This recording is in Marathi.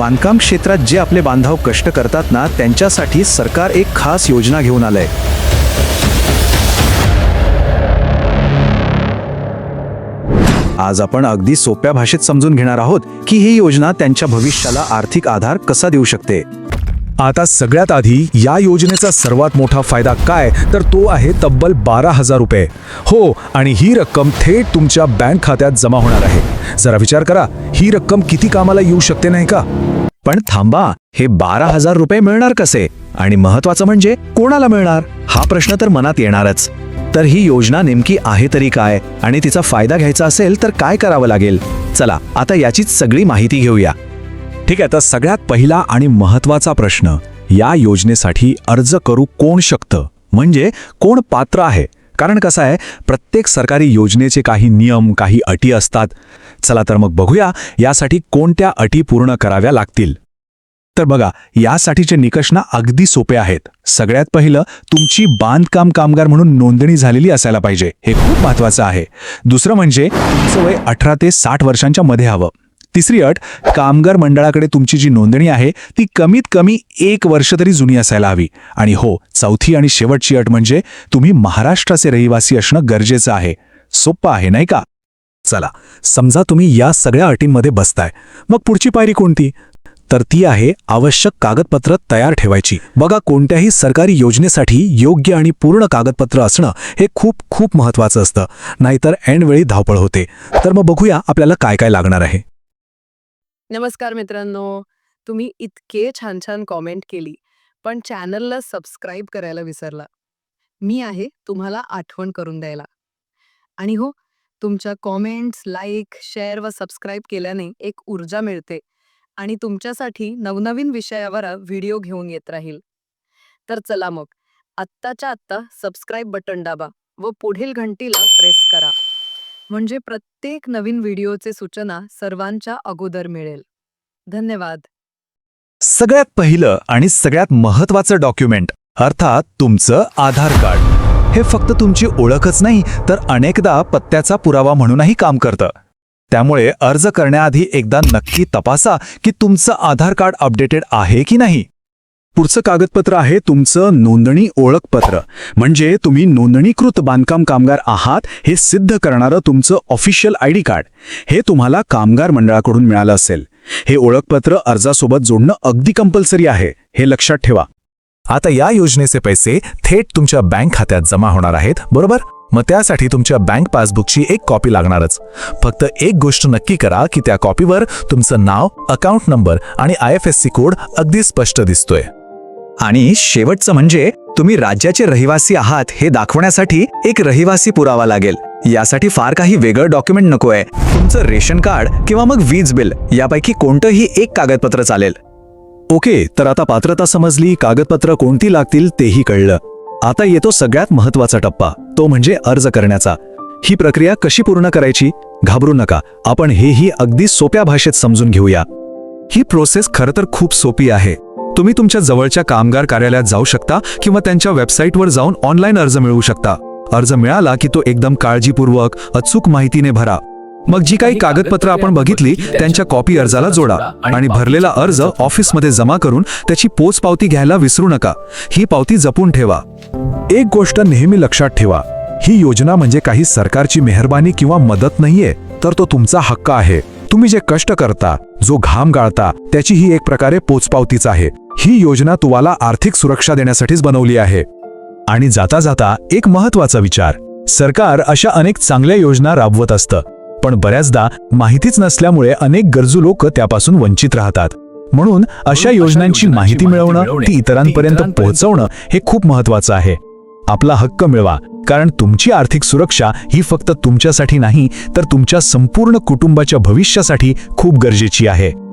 बांधकाम क्षेत्रात जे आपले बांधव कष्ट करतात ना त्यांच्यासाठी सरकार एक खास योजना घेऊन आलंय. आज आपण अगदी सोप्या भाषेत समजून घेणार आहोत की ही योजना त्यांच्या भविष्याला आर्थिक आधार कसा देऊ शकते. आता सगळ्यात आधी या योजनेचा सर्वात मोठा फायदा काय? तर तो आहे तब्बल बारा हजार रुपये. हो आणि ही रक्कम थेट तुमच्या बँक खात्यात जमा होणार आहे. जरा विचार करा ही रक्कम किती कामाला येऊ शकते नाही का? पण थांबा हे बारा हजार रुपये मिळणार कसे? आणि महत्वाचं म्हणजे कोणाला मिळणार? हा प्रश्न तर मनात येणारच. तर ही योजना नेमकी आहे तरी काय? आणि तिचा फायदा घ्यायचा असेल तर काय करावं लागेल? चला आता याचीच सगळी माहिती घेऊया. ठीक आहे तर सगळ्यात पहिला आणि महत्त्वाचा प्रश्न या योजनेसाठी अर्ज करू कोण शकतं? म्हणजे कोण पात्र आहे? कारण कसं आहे प्रत्येक सरकारी योजनेचे काही नियम काही अटी असतात. चला तर मग बघूया यासाठी कोणत्या अटी पूर्ण कराव्या लागतील. तर बघा यासाठीचे निकष ना अगदी सोपे आहेत. सगळ्यात पहिलं तुमची बांधकाम कामगार म्हणून नोंदणी झालेली असायला पाहिजे. हे खूप महत्वाचं आहे. दुसरं म्हणजे तुमचं वय अठरा ते साठ वर्षांच्या मध्ये हवं. तिसरी अट कामगार मंडळाकडे तुमची जी नोंदणी आहे ती कमीत कमी एक वर्ष तरी जुनी असायला हवी. आणि हो चौथी आणि शेवटची अट म्हणजे तुम्ही महाराष्ट्राचे रहिवासी असणं गरजेचं आहे. सोप्पं आहे नाही का? चला समजा तुम्ही या सगळ्या अटींमध्ये बसताय. मग पुढची पायरी कोणती? तर ती आहे आवश्यक कागदपत्र तयार ठेवायची. बघा कोणत्याही सरकारी योजनेसाठी योग्य आणि पूर्ण कागदपत्र असणं हे खूप खूप महत्वाचं असतं. नाहीतर ऐनवेळी धावपळ होते. तर मग बघूया आपल्याला काय काय लागणार आहे. नमस्कार मित्रांनो. तुम्ही इतके छान छान कॉमेंट केली पण चॅनलला सबस्क्राईब करायला विसरला. मी आहे तुम्हाला आठवण करून द्यायला. आणि हो तुमच्या कॉमेंट्स लाईक शेअर व सबस्क्राईब केल्याने एक ऊर्जा मिळते आणि तुमच्यासाठी नवनवीन विषयावर व्हिडिओ घेऊन येत राहील. तर चला मग आत्ताच्या आत्ता सबस्क्राईब बटन दाबा व पुढील घंटीला प्रेस करा. म्हणजे प्रत्येक नवीन व्हिडिओचे सूचना सर्वांच्या अगोदर मिळेल. धन्यवाद. सगळ्यात पहिलं आणि सगळ्यात महत्वाचं डॉक्युमेंट अर्थात तुमचं आधार कार्ड. हे फक्त तुमची ओळखच नाही तर अनेकदा पत्त्याचा पुरावा म्हणूनही काम करतं. त्यामुळे अर्ज करण्याआधी एकदा नक्की तपासा की तुमचं आधार कार्ड अपडेटेड आहे की नाही. पुढचं कागदपत्र आहे तुमचं नोंदणी ओळखपत्र. म्हणजे तुम्ही नोंदणीकृत बांधकाम कामगार आहात हे सिद्ध करणारं तुमचं ऑफिशियल आय डी कार्ड. हे तुम्हाला कामगार मंडळाकडून मिळालं असेल. हे ओळखपत्र अर्जासोबत जोडणं अगदी कंपल्सरी आहे हे लक्षात ठेवा. आता या योजनेचे पैसे थेट तुमच्या बँक खात्यात जमा होणार आहेत बरोबर? मग त्यासाठी तुमच्या बँक पासबुकची एक कॉपी लागणारच. फक्त एक गोष्ट नक्की करा की त्या कॉपीवर तुमचं नाव अकाउंट नंबर आणि I F S C code अगदी स्पष्ट दिसतोय. आणि शेवटचं म्हणजे तुम्ही राज्याचे रहिवासी आहात हे दाखवण्यासाठी एक रहिवासी पुरावा लागेल. यासाठी फार काही वेगळं डॉक्युमेंट नकोय. तुमचं रेशन कार्ड किंवा मग वीज बिल यापैकी कोणतंही एक कागदपत्र चालेल. ओके तर आता पात्रता समजली कागदपत्र कोणती लागतील तेही कळलं. आता येतो सगळ्यात महत्त्वाचा टप्पा तो म्हणजे अर्ज करण्याचा. ही प्रक्रिया कशी पूर्ण करायची? घाबरू नका आपण हेही अगदी सोप्या भाषेत समजून घेऊया. ही प्रोसेस खरं तर खूप सोपी आहे. तुम्ही तुमच्या जवळच्या कामगार कार्यालयात जाऊ शकता किंवा त्यांच्या वेबसाईटवर जाऊन ऑनलाईन अर्ज मिळवू शकता. अर्ज मिळाला की तो एकदम काळजीपूर्वक अचूक माहितीने भरा. मग जी काही कागदपत्र आपण बघितली त्यांच्या कॉपी अर्जाला जोडा आणि भरलेला अर्ज ऑफिसमध्ये जमा करून त्याची पोच पावती घ्यायला विसरू नका. ही पावती जपून ठेवा. एक गोष्ट नेहमी लक्षात ठेवा. ही योजना म्हणजे काही सरकारची मेहरबानी किंवा मदत नाहीये तर तो तुमचा हक्क आहे. तुम्ही जे कष्ट करता जो घाम गाळता त्याची ही एक प्रकारे पोचपावतीच आहे. ही योजना तुम्हाला आर्थिक सुरक्षा देण्यासाठीच बनवली आहे. आणि जाता जाता एक महत्त्वाचा विचार. सरकार अशा अनेक चांगल्या योजना राबवत असतं. पण बऱ्याचदा माहितीच नसल्यामुळे अनेक गरजू लोक त्यापासून वंचित राहतात. म्हणून अशा योजनांची माहिती मिळवणं ती इतरांपर्यंत पोहोचवणं हे खूप महत्वाचं आहे. आपला हक्क मिळवा. कारण तुमची आर्थिक सुरक्षा ही फक्त तुमच्यासाठी नाही तर तुमच्या संपूर्ण कुटुंबाच्या भविष्यासाठी खूप गरजेची आहे.